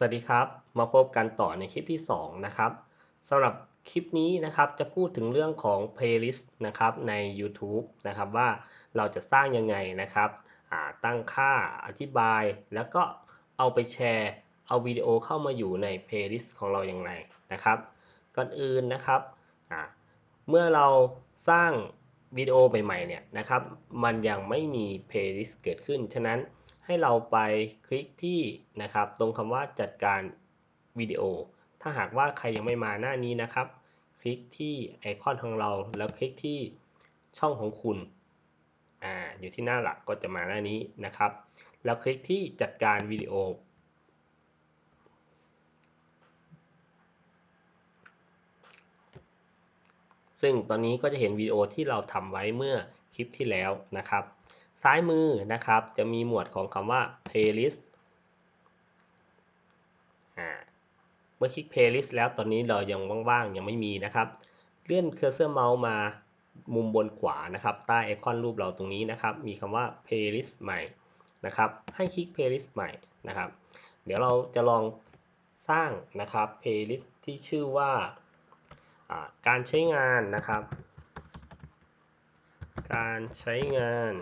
สวัสดีครับ มาพบกันต่อในคลิปที่ 2 นะครับสำหรับคลิปนี้นะครับจะพูดถึงเรื่องของ playlist นะครับใน YouTube นะครับว่าเราจะสร้างยังไงนะครับตั้งค่าอธิบาย แล้วก็เอาไปแชร์ เอาวิดีโอเข้ามาอยู่ใน playlist ของเราอย่างไรนะครับก่อนอื่นนะครับเมื่อเราสร้างวิดีโอใหม่ๆเนี่ยนะครับมันยังไม่มี playlist เกิดขึ้นฉะนั้น ให้เราไปคลิกที่นะครับ ตรงคำว่าจัดการวิดีโอ ถ้าหากว่าใครยังไม่มาหน้านี้นะครับ คลิกที่ไอคอนของเราแล้วคลิกที่ช่องของคุณอ่าอยู่ที่หน้าหลักก็จะมาหน้านี้นะครับ แล้วคลิกที่จัดการวิดีโอซึ่งตอนนี้ก็จะเห็นวิดีโอที่เราทำไว้เมื่อคลิปที่แล้วนะครับ ซ้ายมือนะครับ จะมีหมวดของคำว่า playlist เมื่อคลิก playlist แล้วตอนนี้เรายังว่างๆ ยังไม่มีนะครับ เลื่อนเคอร์เซอร์เมาส์มามุมบนขวานะครับ ใต้ไอคอนรูปเราตรงนี้นะครับ มีคำว่า playlist ใหม่นะครับ ให้คลิก playlist ใหม่นะครับ เดี๋ยวเราจะลองสร้างนะครับ playlist ที่ชื่อว่าการใช้งานนะครับ การใช้งาน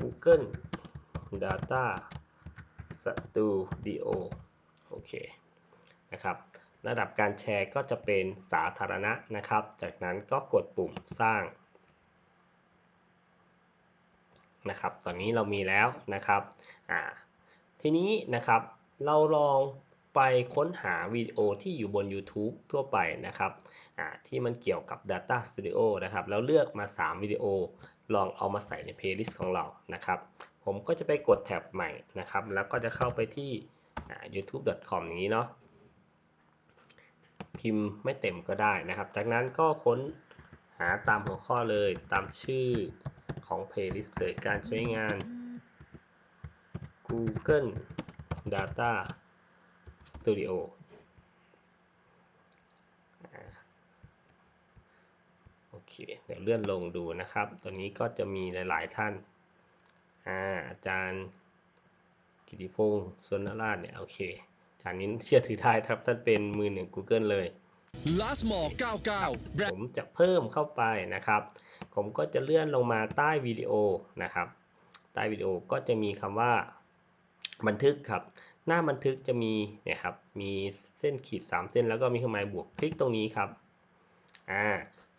Google Data Studio โอเคนะครับระดับการแชร์ก็จะเป็นสาธารณะนะครับ จากนั้นก็กดปุ่มสร้างนะครับตอนนี้เรามีแล้วนะครับอ่าทีนี้นะครับเราลอง ไปค้นหาวิดีโอที่อยู่บน YouTube ทั่วไปนะครับที่มันเกี่ยวกับ Data Studio นะครับ แล้วเลือกมา 3 วิดีโอ ลองเอามาใส่ใน playlist ของเรานะครับ ผมก็จะไปกดแท็บใหม่นะครับ แล้วก็จะเข้าไปที่ youtube.com อย่างนี้เนาะพิมพ์ไม่เต็มก็ได้นะครับ จากนั้นก็ค้นหาตามหัวข้อเลยตามชื่อของ playlist เลยการใช้งาน Google Data Studio เค เดี๋ยวเลื่อนลงดูนะครับตอนนี้ก็จะมีหลาย ๆ ท่านอาอาจารย์กิติพงศ์สนราชเนี่ย โอเคอาจารย์นี้เชื่อถือได้ครับ ท่านเป็นมือหนึ่ง Google เลย Last m o r 99 ผมจะเพิ่มเข้าไปนะครับ ผมก็จะเลื่อนลงมาใต้วิดีโอนะครับ ใต้วิดีโอก็จะมีคำว่าบันทึกครับ หน้าบันทึกจะมีเนี่ยครับมีเส้นขีด 3 เส้นแล้วก็มีเครื่องหมายบวกคลิกตรงนี้ครับอ่า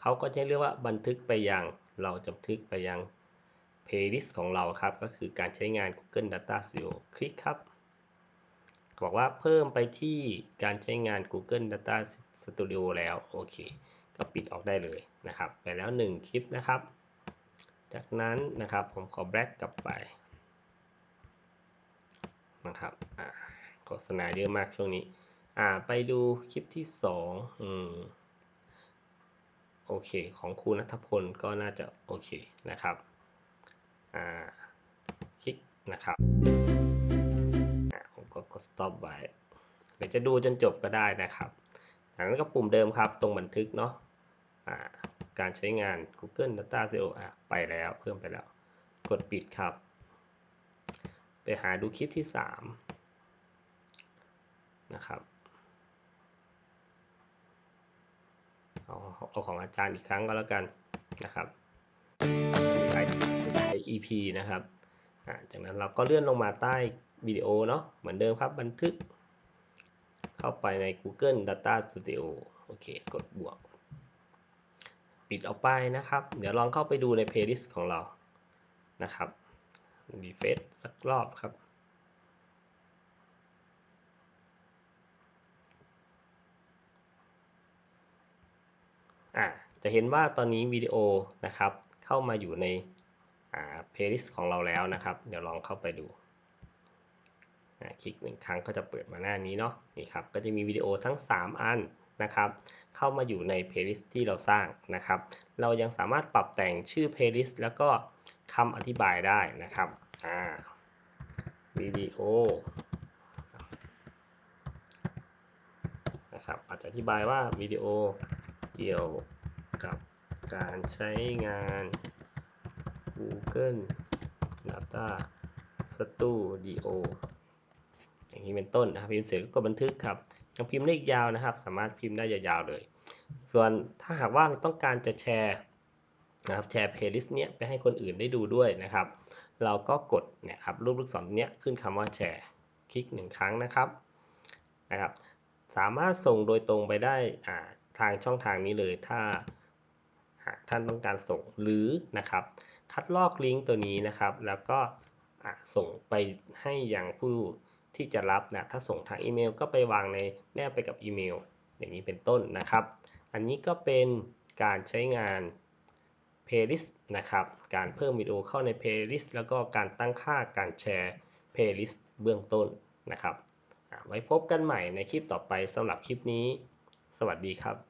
เขาก็จะเรียกว่าบันทึกไปยังเราจะบันทึกไปยัง playlist ของเราครับ ก็คือการใช้งาน Google Data Studio คลิกครับบอกว่าเพิ่มไปที่การใช้งาน Google Data Studio แล้ว โอเค ก็ปิดออกได้เลยนะครับ ไปแล้ว 1 คลิปนะครับ จากนั้นนะครับผมขอแบล็กกลับไป นะครับโฆษณาเยอะมากช่วงนี้ไปดูคลิปที่2อืมโอเค ของครูนัทพลก็น่าจะโอเคนะครับ อ่า คลิกนะครับ ผมก็กด stop ไว้ เดี๋ยวจะดูจนจบก็ได้นะครับจากนั้นก็ปุ่มเดิมครับตรงบันทึกเนาะ อ่า การใช้งาน Google Data SEO อะไปแล้วเพิ่มไปแล้ว กดปิดครับ หาดูคลิปที่ 3 นะครับเอาเอาของอาจารย์อีกครั้งก็แล้วกันนะครับใช้ EP นะครับจากนั้นเราก็เลื่อนลงมาใต้วิดีโอเนาะเหมือนเดิมครับบันทึก เข้าไปใน Google Data Studio โอเค กดบวก ปิดออกไปนะครับ เดี๋ยวลองเข้าไปดูใน playlist ของเรานะครับ รีเฟซสักรอบครับอะจะเห็นว่าตอนนี้วิดีโอนะครับเข้ามาอยู่ในอ่า playlist ของเราแล้วนะครับ เดี๋ยวลองเข้าไปดูคลิกหนึ่งครั้งก็จะเปิดมาหน้านี้เนาะนี่ครับก็จะมีวิดีโอทั้ง 3 อันนะครับเข้ามาอยู่ใน playlist ที่เราสร้างนะครับ เรายังสามารถปรับแต่งชื่อ playlist แล้วก็ คำอธิบายได้นะครับอ่าวิดีโอนะครับอาจจะอธิบายว่าวิดีโอเกี่ยวกับการใช้งาน Google Data Studio อย่างนี้เป็นต้นนะครับพิมพ์เสร็จก็กดบันทึกครับยังพิมพ์ได้อีกยาวนะครับ สามารถพิมพ์ได้ยาวๆเลย ส่วนถ้าหากว่าต้องการจะแชร์ นะครับแชร์เพลย์ลิสต์เนี้ยไปให้คนอื่นได้ดูด้วยนะครับ เราก็กดเนี่ยครับรูปลูกศรเนี้ยขึ้นคำว่าแชร์คลิกหนึ่งครั้งนะครับนะครับ สามารถส่งโดยตรงไปได้อ่าทางช่องทางนี้เลยถ้าหากท่านต้องการส่งหรือนะครับ คัดลอกลิงก์ตัวนี้นะครับ แล้วก็อะส่งไปให้อยังผู้ที่จะรับนะถ้าส่งทางอีเมล ก็ไปวางในแนบไปกับอีเมล อย่างนี้เป็นต้นนะครับ อันนี้ก็เป็นการใช้งาน playlist นะครับ การเพิ่มวิดีโอเข้าใน playlist แล้วก็การตั้งค่าการแชร์ playlist เบื้องต้นนะครับ ไว้พบกันใหม่ในคลิปต่อไปสำหรับคลิปนี้ สวัสดีครับ